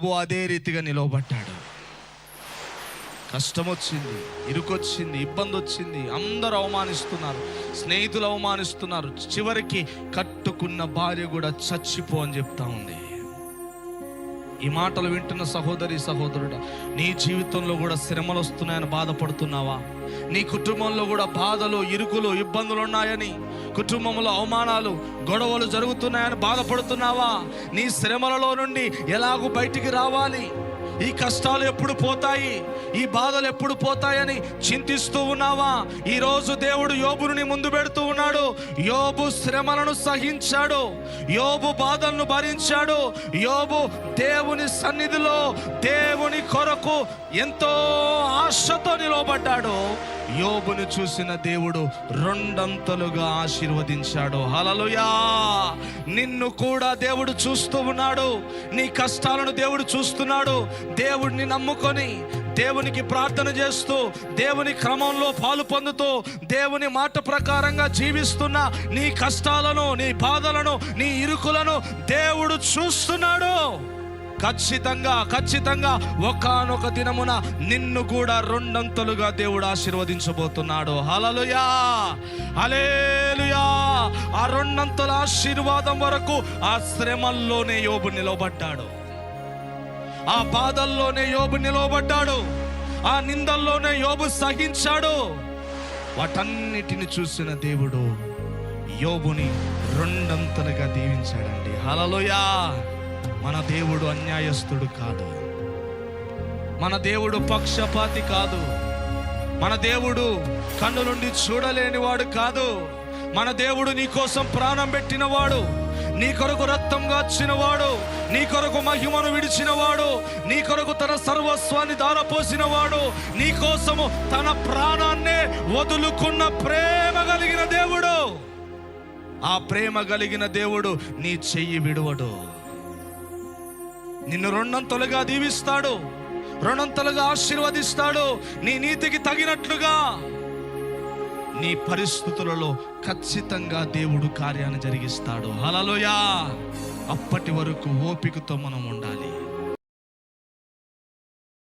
యోబు అదే రీతిగా నిలవబడ్డాడు. కష్టం వచ్చింది ఇరుకొచ్చింది ఇబ్బంది వచ్చింది అందరూ అవమానిస్తున్నారు స్నేహితులు అవమానిస్తున్నారు చివరికి కట్టుకున్న భార్య కూడా చచ్చిపో అని చెప్తా ఉంది. ఈ మాటలు వింటున్న సహోదరి సహోదరుడు నీ జీవితంలో కూడా శ్రమలు వస్తున్నాయని బాధపడుతున్నావా? నీ కుటుంబంలో కూడా బాధలు ఇరుకులు ఇబ్బందులు ఉన్నాయని కుటుంబంలో అవమానాలు గొడవలు జరుగుతున్నాయని బాధపడుతున్నావా? నీ శ్రమలలో నుండి ఎలాగూ బయటికి రావాలి? ఈ కష్టాలు ఎప్పుడు పోతాయి? ఈ బాధలు ఎప్పుడు పోతాయని చింతిస్తూ ఉన్నావా? ఈ రోజు దేవుడు యోబుని ముందు పెడుతూ ఉన్నాడు. యోబు శ్రమలను సహించాడు. యోబు బాధలను భరించాడు. యోబు దేవుని సన్నిధిలో దేవుని కొరకు ఎంతో ఆశతో నిలవబడ్డాడు. యోబును చూసిన దేవుడు రెండంతలుగా ఆశీర్వదించాడు. హలలుయా నిన్ను కూడా దేవుడు చూస్తూ ఉన్నాడు. నీ కష్టాలను దేవుడు చూస్తున్నాడు. దేవుడిని నమ్ముకొని దేవునికి ప్రార్థన చేస్తూ దేవుని క్రమంలో పాలు పొందుతూ దేవుని మాట ప్రకారంగా జీవిస్తున్న నీ కష్టాలను నీ బాధలను నీ ఇరుకులను దేవుడు చూస్తున్నాడు. ఖచ్చితంగా ఖచ్చితంగా ఒకానొక దినమున నిన్ను కూడా రెండంతలుగా దేవుడు ఆశీర్వదించబోతున్నాడు. హలలుయా హలేలుయా ఆ రెండంతల ఆశీర్వాదం వరకు ఆ శ్రమల్లోనే యోబు నిలబడ్డాడు. ఆ బాధల్లోనే యోబు నిలవబడ్డాడు. ఆ నిందల్లోనే యోబు సహించాడు. వాటన్నిటిని చూసిన దేవుడు యోబుని రెండంతలుగా దీవించాడండి. హలలోయా మన దేవుడు అన్యాయస్తుడు కాదు. మన దేవుడు పక్షపాతి కాదు. మన దేవుడు కన్ను నుండి చూడలేనివాడు కాదు. మన దేవుడు నీ కోసం ప్రాణం పెట్టినవాడు. నీ కొరకు రక్తంగా వచ్చినవాడు నీ కొరకు మహిమను విడిచినవాడు నీ కొరకు తన సర్వస్వాన్ని దారపోసినవాడు నీ కోసము తన ప్రాణాన్నే వదులుకున్న ప్రేమ కలిగిన దేవుడు. ఆ ప్రేమ కలిగిన దేవుడు నీ చెయ్యి విడువడు. నిన్ను రెండంతలుగా దీవిస్తాడు రెండంతలుగా ఆశీర్వదిస్తాడు నీ నీతికి తగినట్లుగా నీ పరిస్థితులలో ఖచ్చితంగా దేవుడు కార్యాన్ని జరిగిస్తాడు. హలలోయా అప్పటి వరకు ఓపికతో మనం ఉండాలి.